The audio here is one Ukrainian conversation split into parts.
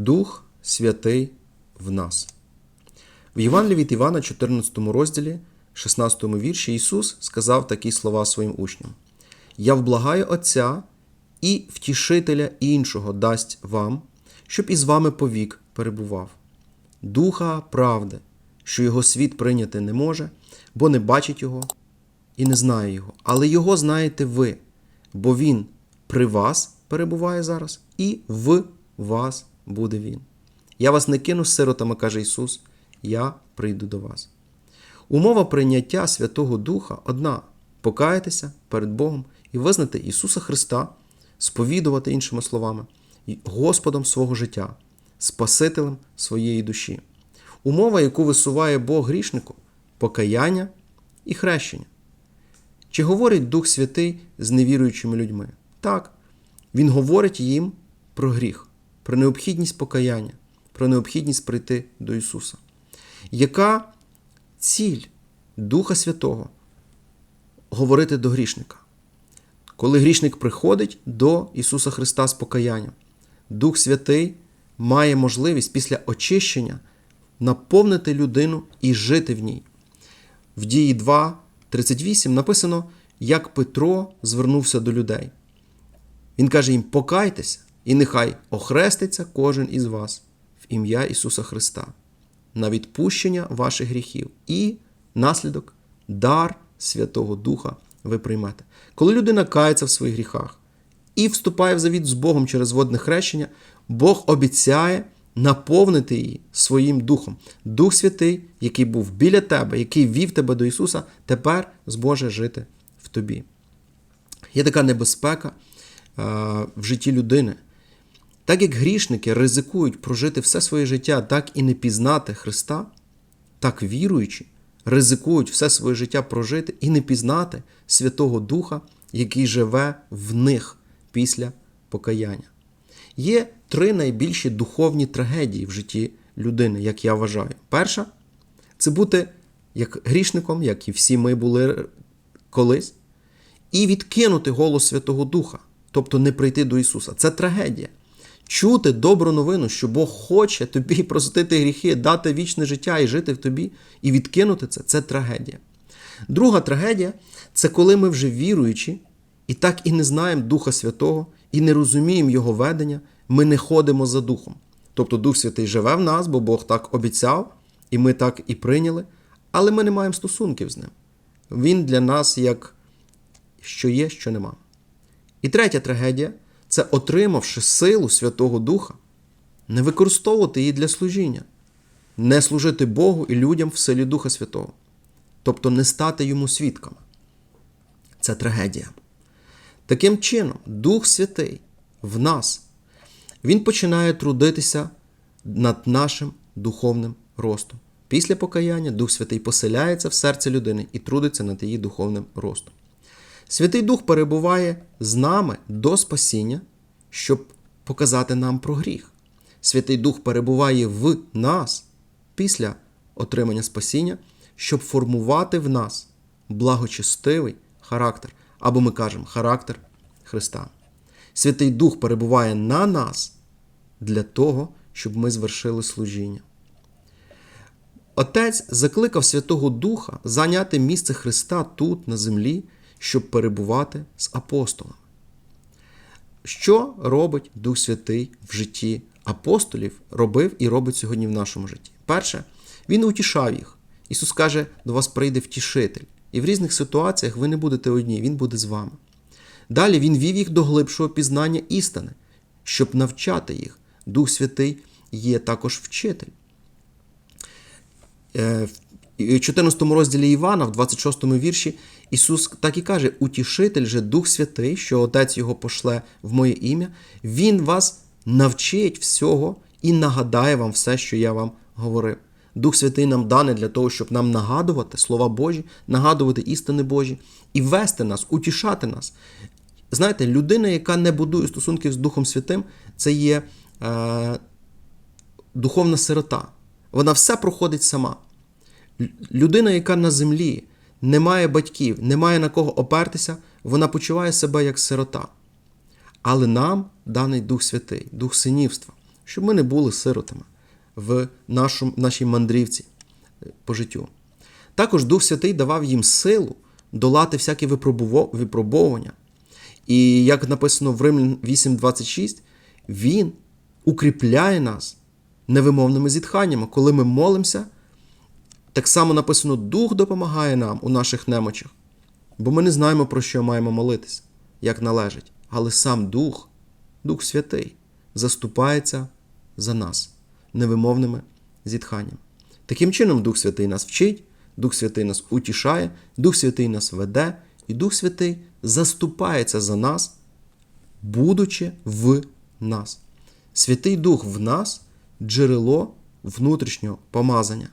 Дух Святий в нас. В Євангелії від Івана, 14 розділі, 16 вірші, Ісус сказав такі слова своїм учням: Я вблагаю Отця і втішителя іншого дасть вам, щоб із вами повік перебував. Духа правди, що його світ прийняти не може, бо не бачить його і не знає його. Але його знаєте ви, бо він при вас перебуває зараз, і в вас буде він. Я вас не кину з сиротами, каже Ісус, я прийду до вас. Умова прийняття Святого Духа одна покаятися перед Богом і визнати Ісуса Христа, сповідувати іншими словами, Господом свого життя, Спасителем своєї душі. Умова, яку висуває Бог грішнику покаяння і хрещення. Чи говорить Дух Святий з невіруючими людьми? Так. Він говорить їм про гріх, про необхідність покаяння, про необхідність прийти до Ісуса. Яка ціль Духа Святого говорити до грішника? Коли грішник приходить до Ісуса Христа з покаянням, Дух Святий має можливість після очищення наповнити людину і жити в ній. В дії 2, 38 написано, як Петро звернувся до людей. Він каже їм: покайтеся, і нехай охреститься кожен із вас в ім'я Ісуса Христа на відпущення ваших гріхів і наслідок, дар Святого Духа ви приймете. Коли людина кається в своїх гріхах і вступає в завіт з Богом через водне хрещення, Бог обіцяє наповнити її своїм Духом. Дух Святий, який був біля тебе, який вів тебе до Ісуса, тепер зможе жити в тобі. Є така небезпека в житті людини. Так як грішники ризикують прожити все своє життя, так і не пізнати Христа, так віруючі, ризикують все своє життя прожити і не пізнати Святого Духа, який живе в них після покаяння. Є три найбільші духовні трагедії в житті людини, як я вважаю. Перша це бути як грішником, як і всі ми були колись, і відкинути голос Святого Духа, тобто не прийти до Ісуса. Це трагедія. Чути добру новину, що Бог хоче тобі простити гріхи, дати вічне життя і жити в тобі, і відкинути це це трагедія. Друга трагедія це коли ми вже віруючі, і так і не знаємо Духа Святого, і не розуміємо Його ведення, ми не ходимо за Духом. Тобто Дух Святий живе в нас, бо Бог так обіцяв, і ми так і прийняли, але ми не маємо стосунків з ним. Він для нас як що є, що нема. І третя трагедія це отримавши силу Святого Духа, не використовувати її для служіння, не служити Богу і людям в силі Духа Святого, тобто не стати йому свідками. Це трагедія. Таким чином, Дух Святий в нас, Він починає трудитися над нашим духовним ростом. Після покаяння Дух Святий поселяється в серце людини і трудиться над її духовним ростом. Святий Дух перебуває з нами до спасіння, щоб показати нам про гріх. Святий Дух перебуває в нас після отримання спасіння, щоб формувати в нас благочестивий характер, або ми кажемо характер Христа. Святий Дух перебуває на нас для того, щоб ми звершили служіння. Отець закликав Святого Духа зайняти місце Христа тут, на землі, щоб перебувати з апостолами. Що робить Дух Святий в житті апостолів, робив і робить сьогодні в нашому житті? Перше, Він утішав їх. Ісус каже, до вас прийде втішитель. І в різних ситуаціях ви не будете одні, Він буде з вами. Далі Він вів їх до глибшого пізнання істини, щоб навчати їх. Дух Святий є також вчитель. В 14 розділі Івана, в 26 вірші, Ісус так і каже: Утішитель же Дух Святий, що Отець Його пошле в моє ім'я, Він вас навчить всього і нагадає вам все, що я вам говорив. Дух Святий нам даний для того, щоб нам нагадувати слова Божі, нагадувати істини Божі і вести нас, утішати нас. Знаєте, людина, яка не будує стосунків з Духом Святим, це є е, духовна сирота. Вона все проходить сама. Людина, яка на землі не має батьків, не має на кого опертися, вона почуває себе як сирота. Але нам даний Дух Святий, Дух синівства, щоб ми не були сиротами в нашому, нашій мандрівці е, по життю. Також Дух Святий давав їм силу долати всякі випробовування. І як написано в Римлян 8.26, Він укріпляє нас невимовними зітханнями. Коли ми молимося, так само написано, Дух допомагає нам у наших немочах. Бо ми не знаємо, про що маємо молитися, як належить. Але сам Дух, Дух Святий, заступається за нас невимовними зітханнями. Таким чином, Дух Святий нас вчить, Дух Святий нас утішає, Дух Святий нас веде, і Дух Святий заступається за нас, будучи в нас. Святий Дух в нас джерело внутрішнього помазання.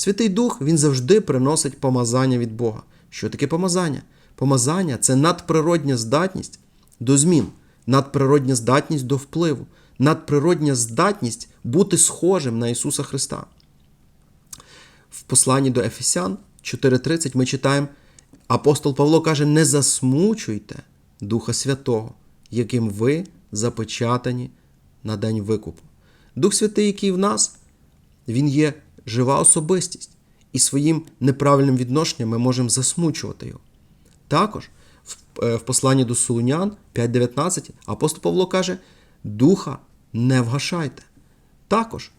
Святий Дух він завжди приносить помазання від Бога. Що таке помазання? Помазання це надприродня здатність до змін, надприродня здатність до впливу, надприродня здатність бути схожим на Ісуса Христа. В посланні до Ефесян 4:30 ми читаємо, апостол Павло каже: не засмучуйте Духа Святого, яким ви запечатані на день викупу. Дух Святий, який в нас, він є жива особистість, і своїм неправильним відношенням ми можемо засмучувати його. Також в, е, посланні до Солунян 5.19 апостол Павло каже: Духа не вгашайте. Також,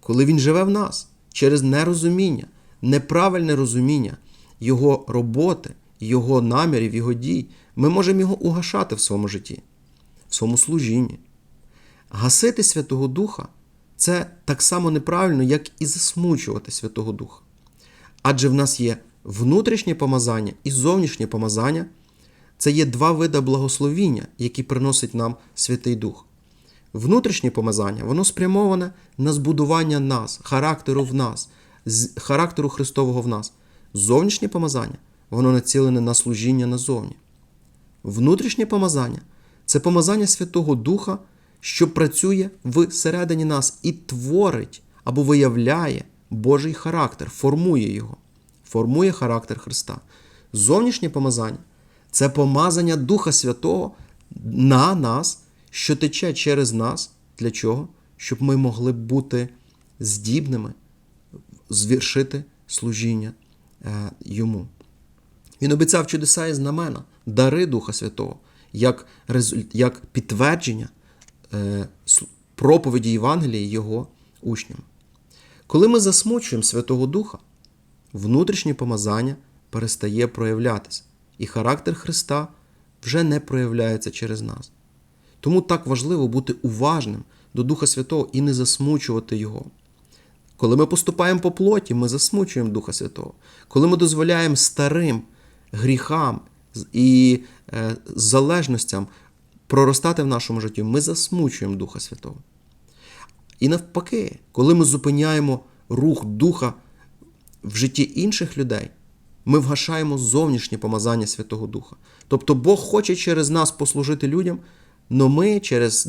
коли він живе в нас через нерозуміння, неправильне розуміння його роботи, його намірів, його дій, ми можемо його угашати в своєму житті, в своєму служінні. Гасити Святого Духа це так само неправильно, як і засмучувати Святого Духа. Адже в нас є внутрішнє помазання і зовнішнє помазання це є два види благословіння, які приносить нам Святий Дух. Внутрішнє помазання, воно спрямоване на збудування нас, характеру в нас, характеру Христового в нас. Зовнішнє помазання, воно націлене на служіння назовні. Внутрішнє помазання це помазання Святого Духа, що працює всередині нас і творить або виявляє Божий характер, формує його, формує характер Христа. Зовнішнє помазання це помазання Духа Святого на нас, що тече через нас. Для чого? Щоб ми могли бути здібними звершити служіння е, йому. Він обіцяв чудеса і знамена, дари Духа Святого, як, як підтвердження проповіді Євангелії його учням. Коли ми засмучуємо Святого Духа, внутрішнє помазання перестає проявлятися, і характер Христа вже не проявляється через нас. Тому так важливо бути уважним до Духа Святого і не засмучувати Його. Коли ми поступаємо по плоті, ми засмучуємо Духа Святого. Коли ми дозволяємо старим гріхам і е, залежностям проростати в нашому житті, ми засмучуємо Духа Святого. І навпаки, коли ми зупиняємо рух Духа в житті інших людей, ми вгашаємо зовнішнє помазання Святого Духа. Тобто Бог хоче через нас послужити людям, але ми через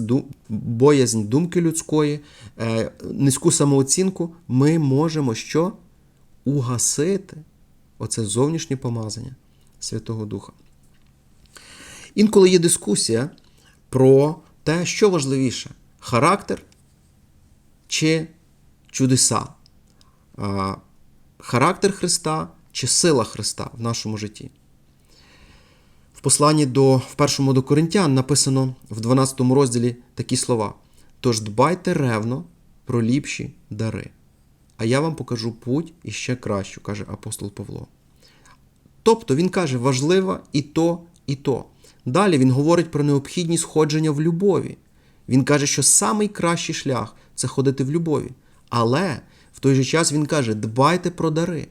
боязнь думки людської, е, низьку самооцінку, ми можемо що? Угасити оце зовнішнє помазання Святого Духа. Інколи є дискусія про те, що важливіше характер чи чудеса. Характер Христа чи сила Христа в нашому житті. В посланні до, в першому до Коринтян написано в 12 розділі такі слова: Тож дбайте ревно про ліпші дари. А я вам покажу путь і ще кращу, каже апостол Павло. Тобто він каже, важливо і то, і то. Далі він говорить про необхідність ходження в любові. Він каже, що самий кращий шлях це ходити в любові. Але в той же час він каже: дбайте про дари.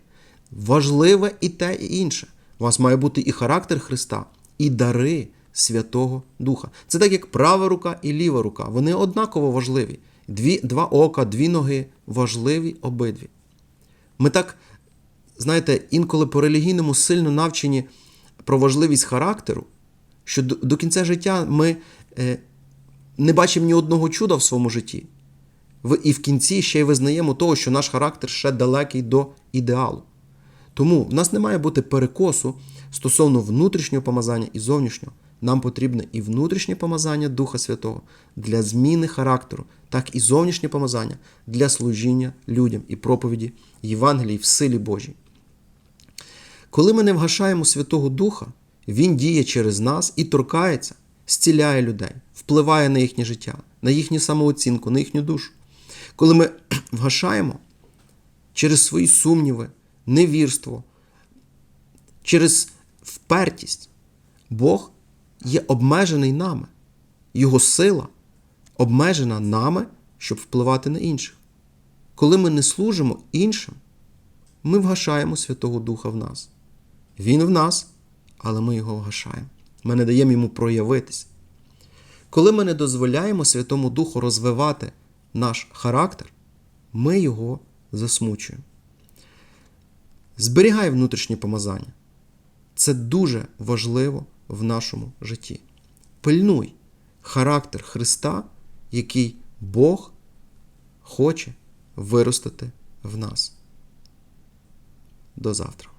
Важливе і те, і інше. У вас має бути і характер Христа, і дари Святого Духа. Це так, як права рука і ліва рука. Вони однаково важливі. Дві, Два ока, дві ноги важливі обидві. Ми так, знаєте, інколи по релігійному сильно навчені про важливість характеру, що до, до кінця життя ми е, не бачимо ні одного чуда в своєму житті. В- І в кінці ще й визнаємо того, що наш характер ще далекий до ідеалу. Тому в нас не має бути перекосу стосовно внутрішнього помазання і зовнішнього. нам потрібне і внутрішнє помазання Духа Святого для зміни характеру, так і зовнішнє помазання для служіння людям і проповіді Євангелії в силі Божій. Коли ми не вгашаємо Святого Духа, Він діє через нас і торкається, зціляє людей, впливає на їхнє життя, на їхню самооцінку, на їхню душу. Коли ми вгашаємо через свої сумніви, невірство, через впертість, Бог є обмежений нами. Його сила обмежена нами, щоб впливати на інших. Коли ми не служимо іншим, ми вгашаємо Святого Духа в нас. Він в нас, але ми його вгашаємо. Ми не даємо йому проявитись. Коли ми не дозволяємо Святому Духу розвивати наш характер, ми його засмучуємо. Зберігай внутрішнє помазання. Це дуже важливо в нашому житті. Пильнуй характер Христа, який Бог хоче виростити в нас. До завтра.